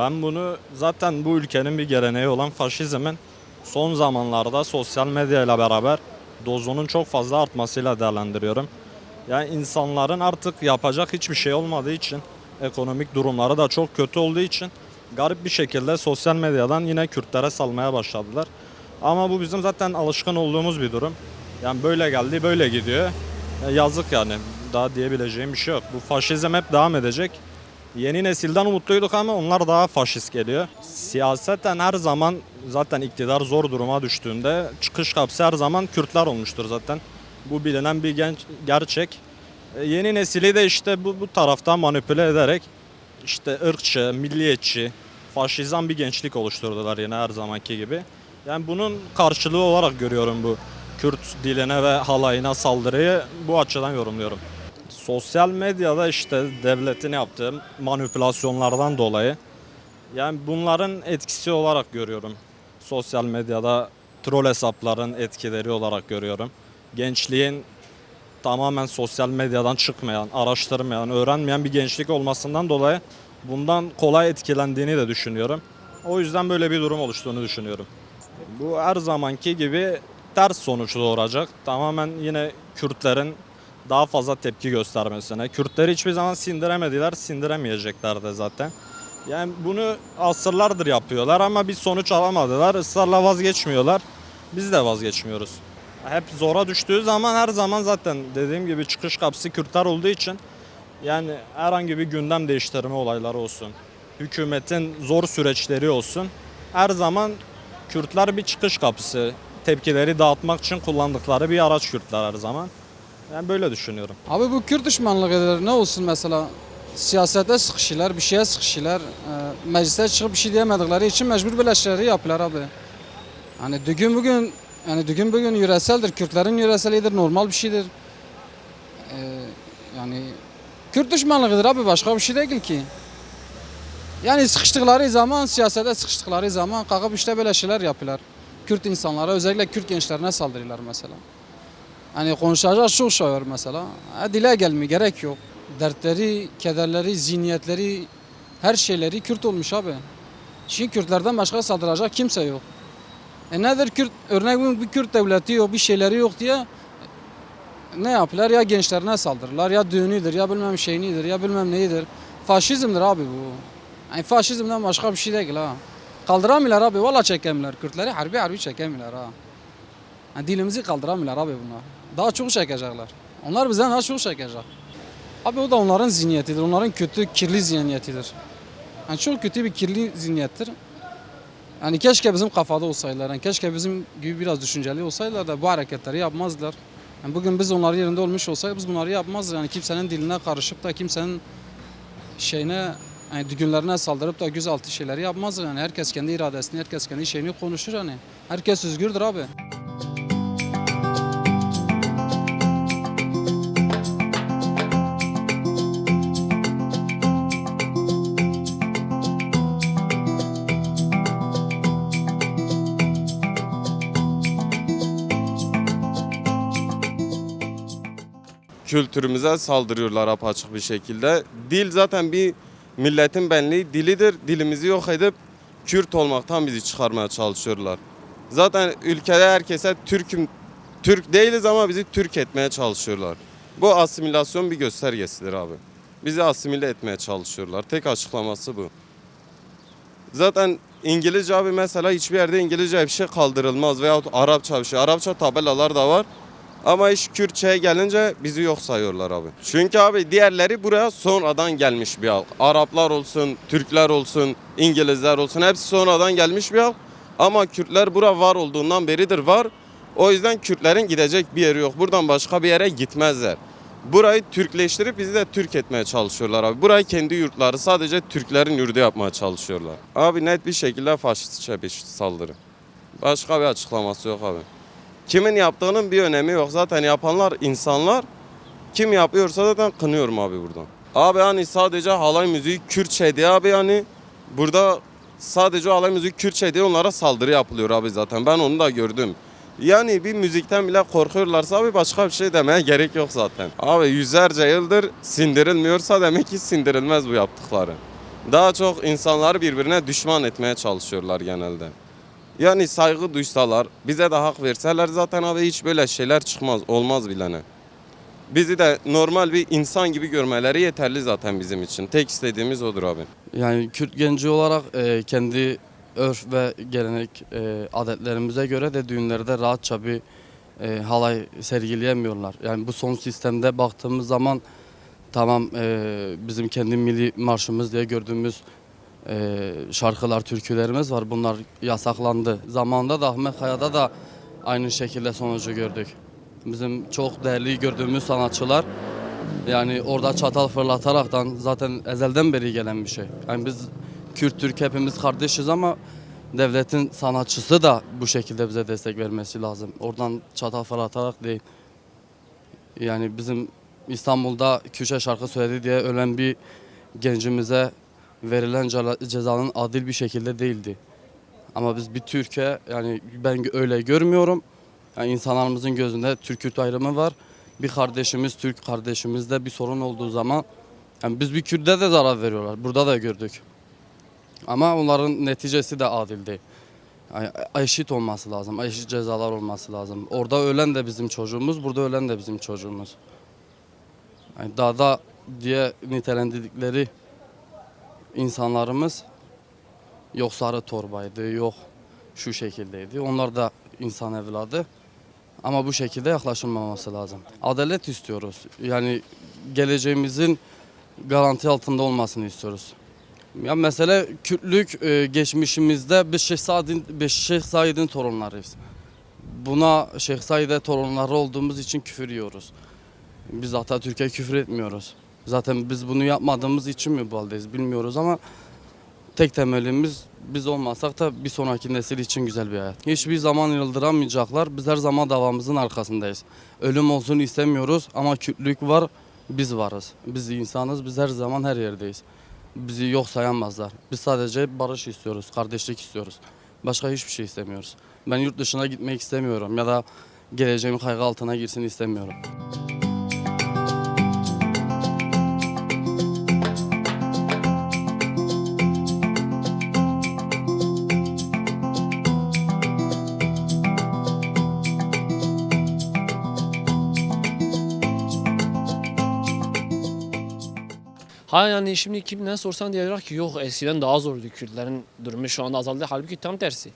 Ben bunu zaten bu ülkenin bir geleneği olan faşizmin son zamanlarda sosyal medya ile beraber dozunun çok fazla artmasıyla değerlendiriyorum. Yani insanların artık yapacak hiçbir şey olmadığı için, ekonomik durumları da çok kötü olduğu için garip bir şekilde sosyal medyadan yine Kürtlere salmaya başladılar. Ama bu bizim zaten alışkın olduğumuz bir durum. Yani böyle geldi, böyle gidiyor. E, yazık yani. Daha diyebileceğim bir şey yok. Bu faşizm hep devam edecek. Yeni nesilden umutluyduk ama onlar daha faşist geliyor. Siyaseten her zaman zaten iktidar zor duruma düştüğünde çıkış kapısı her zaman Kürtler olmuştur zaten. Bu bilinen bir genç gerçek. E, Yeni nesili de işte bu, bu taraftan manipüle ederek işte ırkçı, milliyetçi, faşizan bir gençlik oluşturdular yine her zamanki gibi. Yani bunun karşılığı olarak görüyorum bu Kürt diline ve halayına saldırıyı bu açıdan yorumluyorum. Sosyal medyada işte devletin yaptığı manipülasyonlardan dolayı yani bunların etkisi olarak görüyorum. Sosyal medyada troll hesapların etkileri olarak görüyorum. Gençliğin tamamen sosyal medyadan çıkmayan, araştırmayan, öğrenmeyen bir gençlik olmasından dolayı bundan kolay etkilendiğini de düşünüyorum. O yüzden böyle bir durum oluştuğunu düşünüyorum. Bu her zamanki gibi ters sonuç doğuracak. Tamamen yine Kürtlerin daha fazla tepki göstermesine. Kürtleri hiçbir zaman sindiremediler, sindiremeyecekler de zaten. Yani bunu asırlardır yapıyorlar ama bir sonuç alamadılar. Israrla vazgeçmiyorlar. Biz de vazgeçmiyoruz. Hep zora düştüğü zaman her zaman zaten dediğim gibi çıkış kapısı Kürtler olduğu için yani herhangi bir gündem değiştirme olayları olsun. Hükümetin zor süreçleri olsun. Her zaman Kürtler bir çıkış kapısı. Tepkileri dağıtmak için kullandıkları bir araç Kürtler her zaman. Ben böyle düşünüyorum. Abi bu Kürt düşmanlığı ne olsun mesela? Siyasete sıkışırlar, bir şeye sıkışırlar. E, meclise çıkıp bir şey diyemedikleri için mecbur böyle şeyleri yapıyorlar abi. Hani düğün bugün yani düğün bugün yöreseldir. Kürtlerin yöreselidir, normal bir şeydir. E, yani Kürt düşmanlığıdır abi başka bir şey değil ki. Yani sıkıştıkları zaman, siyasete sıkıştıkları zaman kalkıp işte böyle şeyler yapıyorlar. Kürt insanlara, özellikle Kürt gençlerine saldırıyorlar mesela. Hani konuşacak çok şey var mesela. Ha, dile gelmiyor, gerek yok. Dertleri, kederleri, zihniyetleri, her şeyleri Kürt olmuş abi. Şimdi Kürtlerden başka saldıracak kimse yok. E nedir Kürt, örnek bir Kürt devleti yok, bir şeyleri yok diye ne yapıyorlar? Ya gençlerine saldırırlar, ya düğünüdür, ya bilmem şeyinidir, ya bilmem neyidir. Faşizmdir abi bu. Yani faşizmden başka bir şey değil ha. Kaldıramıyorlar abi, valla çekemiyorlar. Kürtleri harbi harbi çekemiyorlar ha. Yani dilimizi kaldıramıyorlar abi bunlar. Daha çok çekecekler. Onlar bizden daha çok çekecek. Abi o da onların zihniyetidir. Onların kötü, kirli zihniyetidir. Yani çok kötü bir kirli zihniyettir. Yani keşke bizim kafada olsaydılar. Yani keşke bizim gibi biraz düşünceli olsaydılar da bu hareketleri yapmazlar. Yani bugün biz onların yerinde olmuş olsaydık biz bunları yapmazdık. Yani kimsenin diline karışıp da kimsenin şeyine yani düğünlerine saldırıp da gözaltı şeyleri yapmazdık. Yani herkes kendi iradesini, herkes kendi şeyini konuşur hani. Herkes özgürdür abi. Kültürümüze saldırıyorlar apaçık bir şekilde. Dil zaten bir milletin benliği dilidir. Dilimizi yok edip Kürt olmaktan bizi çıkarmaya çalışıyorlar. Zaten ülkede herkese Türk'üm Türk değiliz ama bizi Türk etmeye çalışıyorlar. Bu asimilasyon bir göstergesidir abi. Bizi asimile etmeye çalışıyorlar. Tek açıklaması bu. Zaten İngilizce abi mesela hiçbir yerde İngilizce bir şey kaldırılmaz veyahut Arapça bir şey. Arapça tabelalar da var. Ama iş Kürtçe'ye gelince bizi yok sayıyorlar abi. Çünkü abi diğerleri buraya sonradan gelmiş bir halk. Araplar olsun, Türkler olsun, İngilizler olsun hepsi sonradan gelmiş bir halk. Ama Kürtler bura var olduğundan beridir var. O yüzden Kürtlerin gidecek bir yeri yok. Buradan başka bir yere gitmezler. Burayı Türkleştirip bizi de Türk etmeye çalışıyorlar abi. Burayı kendi yurtları sadece Türklerin yurdu yapmaya çalışıyorlar. Abi net bir şekilde faşistçe bir saldırı. Başka bir açıklaması yok abi. Kimin yaptığının bir önemi yok. Zaten yapanlar insanlar. Kim yapıyorsa zaten kınıyorum abi buradan. Abi hani sadece halay müziği Kürtçe diye abi hani burada sadece halay müziği Kürtçe diye onlara saldırı yapılıyor abi zaten. Ben onu da gördüm. Yani bir müzikten bile korkuyorlarsa abi başka bir şey demeye gerek yok zaten. Abi yüzlerce yıldır sindirilmiyorsa demek ki sindirilmez bu yaptıkları. Daha çok insanları birbirine düşman etmeye çalışıyorlar genelde. Yani saygı duysalar, bize de hak verseler zaten abi hiç böyle şeyler çıkmaz, olmaz bilene. Bizi de normal bir insan gibi görmeleri yeterli zaten bizim için. Tek istediğimiz odur abi. Yani Kürt genci olarak e, kendi örf ve gelenek e, adetlerimize göre de düğünlerde rahatça bir e, halay sergileyemiyorlar. Yani bu son sistemde baktığımız zaman tamam e, bizim kendi milli marşımız diye gördüğümüz e, şarkılar, türkülerimiz var. Bunlar yasaklandı. Zamanında da Ahmet Kaya'da da aynı şekilde sonucu gördük. Bizim çok değerli gördüğümüz sanatçılar yani orada çatal fırlataraktan zaten ezelden beri gelen bir şey. Yani biz Kürt Türk hepimiz kardeşiz ama devletin sanatçısı da bu şekilde bize destek vermesi lazım. Oradan çatal fırlatarak değil. Yani bizim İstanbul'da Kürtçe şarkı söyledi diye ölen bir gencimize verilen ceza- cezanın adil bir şekilde değildi. Ama biz bir Türkiye yani ben öyle görmüyorum. Yani insanlarımızın gözünde Türk-Kürt ayrımı var bir kardeşimiz, Türk kardeşimizde bir sorun olduğu zaman yani biz bir Kürt'e de zarar veriyorlar. Burada da gördük. Ama onların neticesi de adil değil. Yani eşit olması lazım. Eşit cezalar olması lazım. Orada ölen de bizim çocuğumuz, burada ölen de bizim çocuğumuz. Yani dağda diye nitelendirdikleri insanlarımız yok sarı torbaydı, yok şu şekildeydi. Onlar da insan evladı. Ama bu şekilde yaklaşılmaması lazım. Adalet istiyoruz. Yani geleceğimizin garanti altında olmasını istiyoruz. Ya mesele Kürtlük e, geçmişimizde biz Şeyh Said'in biz Şeyh Said'in torunlarıyız. Buna Şeyh Said'e torunları olduğumuz için küfür yiyoruz. Biz Atatürk'e küfür etmiyoruz. Zaten biz bunu yapmadığımız için mi bu haldeyiz bilmiyoruz ama tek temelimiz biz olmasak da bir sonraki nesil için güzel bir hayat. Hiçbir zaman yıldıramayacaklar. Biz her zaman davamızın arkasındayız. Ölüm olsun istemiyoruz ama Kürtlük var, biz varız. Biz insanız, biz her zaman her yerdeyiz. Bizi yok sayamazlar. Biz sadece barış istiyoruz, kardeşlik istiyoruz. Başka hiçbir şey istemiyoruz. Ben yurt dışına gitmek istemiyorum ya da geleceğim kaygı altına girsin istemiyorum. Ha yani şimdi kimden sorsan diyecek ki yok eskiden daha zordu Kürtlerin durumu şu anda azaldı. Halbuki tam tersi.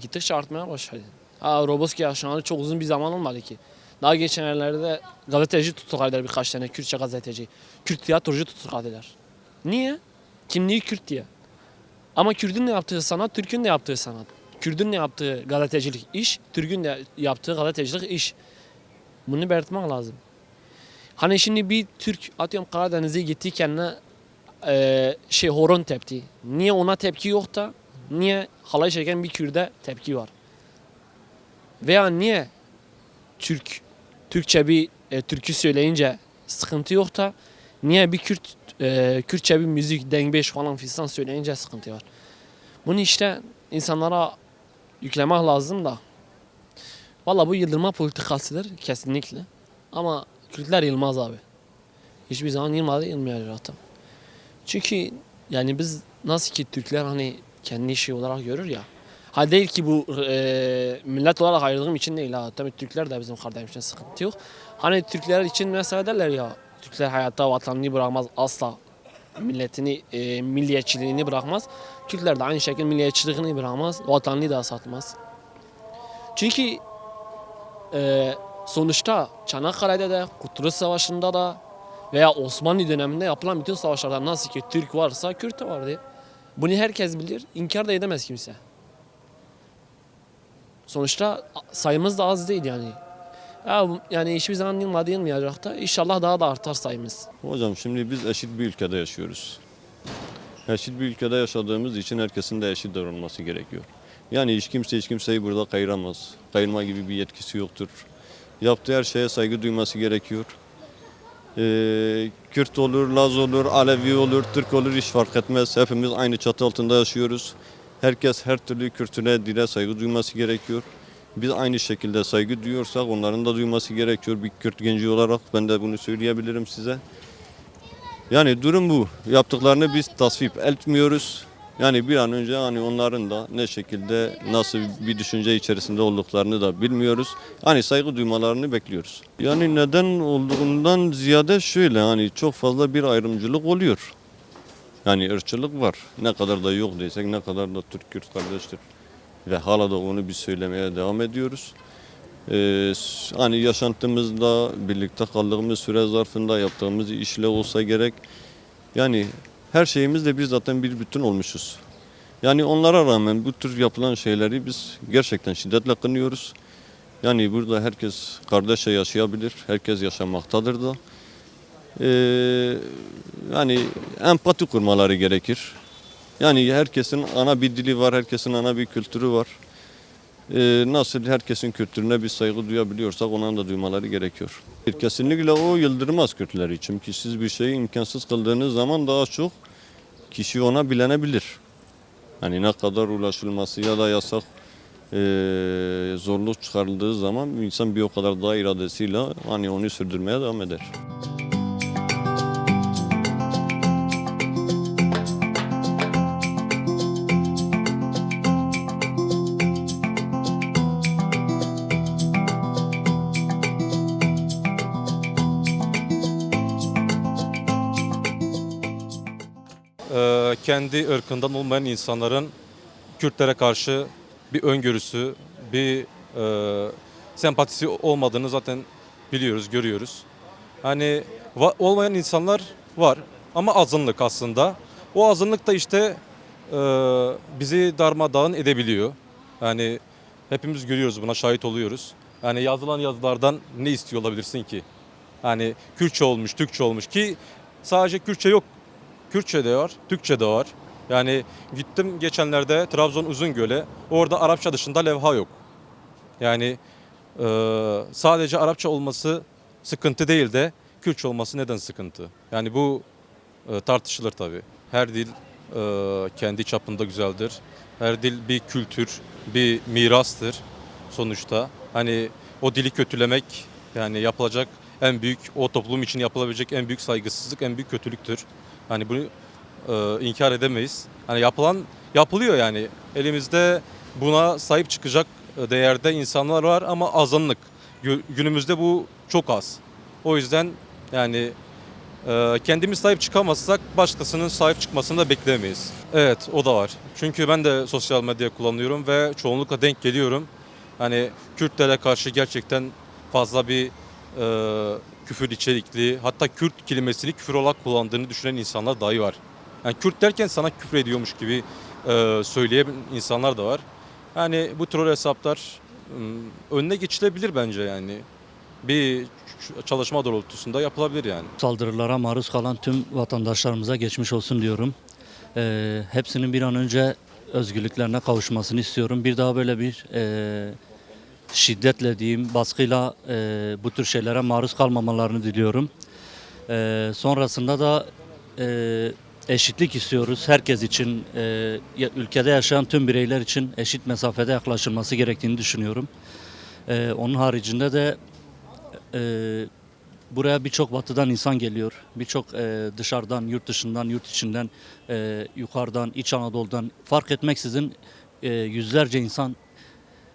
Gittikçe artmaya başladı. Ha Roboski yaşanalı çok uzun bir zaman olmadı ki. Daha geçenlerde gazeteci tutukladılar birkaç tane Kürtçe gazeteci. Kürt tiyatrocu tutukladılar. Niye? Kimliği Kürt diye. Ama Kürt'ün de yaptığı sanat, Türk'ün de yaptığı sanat. Kürt'ün de yaptığı gazetecilik iş, Türk'ün de yaptığı gazetecilik iş. Bunu belirtmek lazım. Hani şimdi bir Türk atıyorum Karadeniz'e gitti kendine eee, şey horon tepti. Niye ona tepki yok da niye halay çeken bir Kürt'e tepki var? Veya niye Türk Türkçe bir e, türkü söyleyince sıkıntı yok da niye bir Kürt e, Kürtçe bir müzik dengbeş falan fistan söyleyince sıkıntı var? Bunu işte insanlara yüklemek lazım da. Valla bu yıldırma politikasıdır kesinlikle. Ama Kürtler yılmaz abi. Hiçbir zaman yılmadı, yılmayacak da. Çünkü yani biz nasıl ki Türkler hani kendi işi olarak görür ya. Ha değil ki bu e, millet olarak ayrıldığım için değil ha. Tabii Türkler de bizim kardeşimizin sıkıntı yok. Hani Türkler için mesela derler ya. Türkler hayatta vatanını bırakmaz asla. Milletini, e, milliyetçiliğini bırakmaz. Türkler de aynı şekilde milliyetçiliğini bırakmaz. Vatanını da satmaz. Çünkü e, sonuçta Çanakkale'de de, Kurtuluş Savaşı'nda da veya Osmanlı döneminde yapılan bütün savaşlarda nasıl ki Türk varsa Kürt de vardı. Bunu herkes bilir, inkar da edemez kimse. Sonuçta sayımız da az değil yani. Ya, yani hiçbir zaman yılmadı yılmayacak da inşallah daha da artar sayımız. Hocam şimdi biz eşit bir ülkede yaşıyoruz. Eşit bir ülkede yaşadığımız için herkesin de eşit davranması gerekiyor. Yani hiç kimse hiç kimseyi burada kayıramaz. Kayırma gibi bir yetkisi yoktur. Yaptığı her şeye saygı duyması gerekiyor. Ee, Kürt olur, Laz olur, Alevi olur, Türk olur hiç fark etmez. Hepimiz aynı çatı altında yaşıyoruz. Herkes her türlü kültüre, dile saygı duyması gerekiyor. Biz aynı şekilde saygı duyuyorsak onların da duyması gerekiyor. Bir Kürt genci olarak ben de bunu söyleyebilirim size. Yani durum bu. Yaptıklarını biz tasvip etmiyoruz. Yani bir an önce hani onların da ne şekilde nasıl bir düşünce içerisinde olduklarını da bilmiyoruz. Hani saygı duymalarını bekliyoruz. Yani neden olduğundan ziyade şöyle hani çok fazla bir ayrımcılık oluyor. Yani ırkçılık var. Ne kadar da yok desek ne kadar da Türk Kürt kardeştir. Ve hala da onu biz söylemeye devam ediyoruz. Ee, hani yaşantımızda birlikte kaldığımız süre zarfında yaptığımız işle olsa gerek. Yani her şeyimizle biz zaten bir bütün olmuşuz. Yani onlara rağmen bu tür yapılan şeyleri biz gerçekten şiddetle kınıyoruz. Yani burada herkes kardeşçe yaşayabilir, herkes yaşamaktadır da. Ee, yani empati kurmaları gerekir. Yani herkesin ana bir dili var, herkesin ana bir kültürü var. Ee, nasıl herkesin kültürüne bir saygı duyabiliyorsak ona da duymaları gerekiyor. Kesinlikle o yıldırmaz Kürtler için ki siz bir şeyi imkansız kıldığınız zaman daha çok kişi ona bilenebilir. Hani ne kadar ulaşılması ya da yasak eee, zorluk çıkarıldığı zaman insan bir o kadar daha iradesiyle hani onu sürdürmeye devam eder. Kendi ırkından olmayan insanların Kürtlere karşı bir öngörüsü, bir e, sempatisi olmadığını zaten biliyoruz, görüyoruz. Hani olmayan insanlar var ama azınlık aslında. O azınlık da işte e, bizi darmadağın edebiliyor. Yani hepimiz görüyoruz buna şahit oluyoruz. Yani yazılan yazılardan ne istiyor olabilirsin ki? Hani Kürtçe olmuş, Türkçe olmuş ki sadece Kürtçe yok Kürtçe de var, Türkçe de var. Yani gittim geçenlerde Trabzon Uzungöl'e. Orada Arapça dışında levha yok. Yani e, sadece Arapça olması sıkıntı değil de Kürtçe olması neden sıkıntı? Yani bu e, tartışılır tabii. Her dil e, kendi çapında güzeldir. Her dil bir kültür, bir mirastır sonuçta. Hani o dili kötülemek yani yapılacak en büyük, o toplum için yapılabilecek en büyük saygısızlık, en büyük kötülüktür. Hani bunu e, inkar edemeyiz. Hani yapılan yapılıyor yani. Elimizde buna sahip çıkacak e, değerde insanlar var ama azınlık. Gü- Günümüzde bu çok az. O yüzden yani e, kendimiz sahip çıkamazsak başkasının sahip çıkmasını da beklemeyiz. Evet o da var. Çünkü ben de sosyal medya kullanıyorum ve çoğunlukla denk geliyorum. Hani Kürtlere karşı gerçekten fazla bir e, küfür içerikli hatta Kürt kelimesini küfür olarak kullandığını düşünen insanlar dahi var. Yani Kürt derken sana küfür ediyormuş gibi e, söyleyen insanlar da var. Yani bu troll hesaplar m, önüne geçilebilir bence yani. Bir çalışma doğrultusunda yapılabilir yani. saldırılara maruz kalan tüm vatandaşlarımıza geçmiş olsun diyorum. Ee, hepsinin bir an önce özgürlüklerine kavuşmasını istiyorum. Bir daha böyle bir e, şiddetle diyeyim baskıyla e, bu tür şeylere maruz kalmamalarını diliyorum. E, sonrasında da e, eşitlik istiyoruz herkes için. E, ülkede yaşayan tüm bireyler için eşit mesafede yaklaşılması gerektiğini düşünüyorum. E, onun haricinde de e, Buraya birçok batıdan insan geliyor. Birçok e, dışarıdan, yurt dışından, yurt içinden, e, yukarıdan, İç Anadolu'dan fark etmeksizin e, yüzlerce insan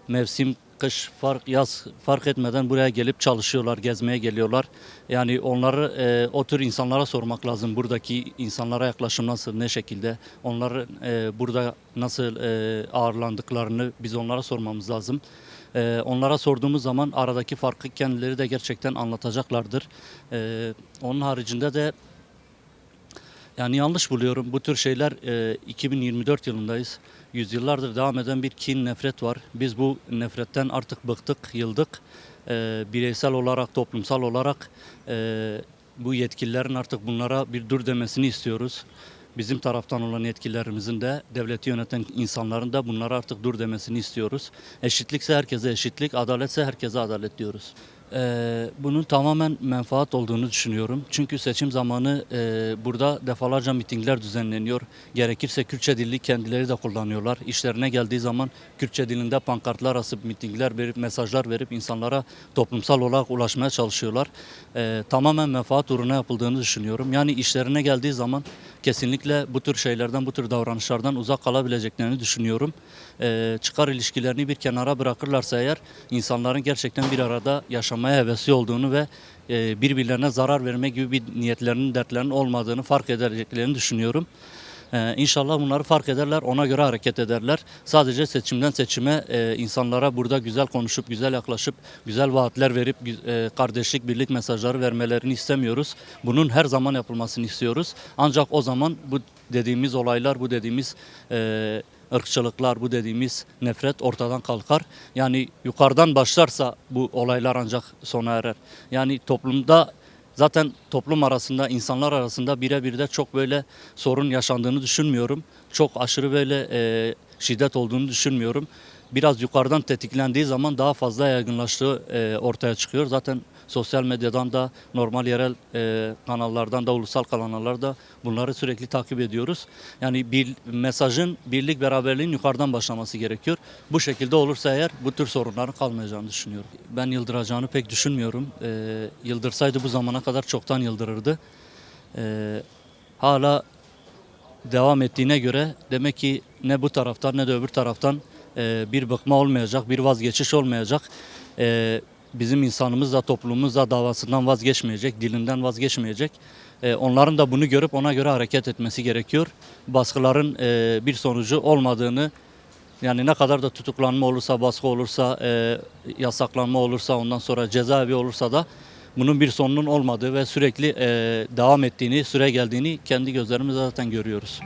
mevsim, kış, fark, yaz fark etmeden buraya gelip çalışıyorlar, gezmeye geliyorlar. Yani onları e, o tür insanlara sormak lazım. Buradaki insanlara yaklaşım nasıl, ne şekilde, onları e, burada nasıl e, ağırlandıklarını biz onlara sormamız lazım. Ee, onlara sorduğumuz zaman aradaki farkı kendileri de gerçekten anlatacaklardır. Ee, onun haricinde de yani yanlış buluyorum. Bu tür şeyler e, 2024 yılındayız. Yüzyıllardır devam eden bir kin, nefret var. Biz bu nefretten artık bıktık, yıldık. Ee, bireysel olarak, toplumsal olarak e, bu yetkililerin artık bunlara bir dur demesini istiyoruz. Bizim taraftan olan yetkililerimizin de devleti yöneten insanların da bunlara artık dur demesini istiyoruz. Eşitlikse herkese eşitlik, adaletse herkese adalet diyoruz. Ee, bunun tamamen menfaat olduğunu düşünüyorum. Çünkü seçim zamanı e, burada defalarca mitingler düzenleniyor. Gerekirse Kürtçe dili kendileri de kullanıyorlar. İşlerine geldiği zaman Kürtçe dilinde pankartlar asıp mitingler verip mesajlar verip insanlara toplumsal olarak ulaşmaya çalışıyorlar. Ee, tamamen menfaat uğruna yapıldığını düşünüyorum. Yani işlerine geldiği zaman kesinlikle bu tür şeylerden, bu tür davranışlardan uzak kalabileceklerini düşünüyorum. Ee, çıkar ilişkilerini bir kenara bırakırlarsa eğer insanların gerçekten bir arada yaşamaya hevesli olduğunu ve e, birbirlerine zarar verme gibi bir niyetlerinin, dertlerinin olmadığını fark edeceklerini düşünüyorum. Ee, inşallah bunları fark ederler, ona göre hareket ederler. Sadece seçimden seçime e, insanlara burada güzel konuşup, güzel yaklaşıp, güzel vaatler verip, e, kardeşlik, birlik mesajları vermelerini istemiyoruz. Bunun her zaman yapılmasını istiyoruz. Ancak o zaman bu dediğimiz olaylar, bu dediğimiz e, ırkçılıklar, bu dediğimiz nefret ortadan kalkar. Yani yukarıdan başlarsa bu olaylar ancak sona erer. Yani toplumda Zaten toplum arasında, insanlar arasında birebir de çok böyle sorun yaşandığını düşünmüyorum. Çok aşırı böyle e, şiddet olduğunu düşünmüyorum. Biraz yukarıdan tetiklendiği zaman daha fazla yaygınlaştığı e, ortaya çıkıyor. Zaten sosyal medyadan da, normal yerel e, kanallardan da, ulusal kanallarda bunları sürekli takip ediyoruz. Yani bir mesajın, birlik beraberliğin yukarıdan başlaması gerekiyor. Bu şekilde olursa eğer bu tür sorunların kalmayacağını düşünüyorum. Ben yıldıracağını pek düşünmüyorum. E, yıldırsaydı bu zamana kadar çoktan yıldırırdı. E, hala devam ettiğine göre demek ki ne bu taraftan ne de öbür taraftan e, bir bıkma olmayacak, bir vazgeçiş olmayacak. E, bizim insanımız da toplumumuz da davasından vazgeçmeyecek, dilinden vazgeçmeyecek. E, onların da bunu görüp ona göre hareket etmesi gerekiyor. Baskıların e, bir sonucu olmadığını yani ne kadar da tutuklanma olursa, baskı olursa, e, yasaklanma olursa, ondan sonra cezaevi olursa da bunun bir sonunun olmadığı ve sürekli devam ettiğini, süre geldiğini kendi gözlerimizle zaten görüyoruz.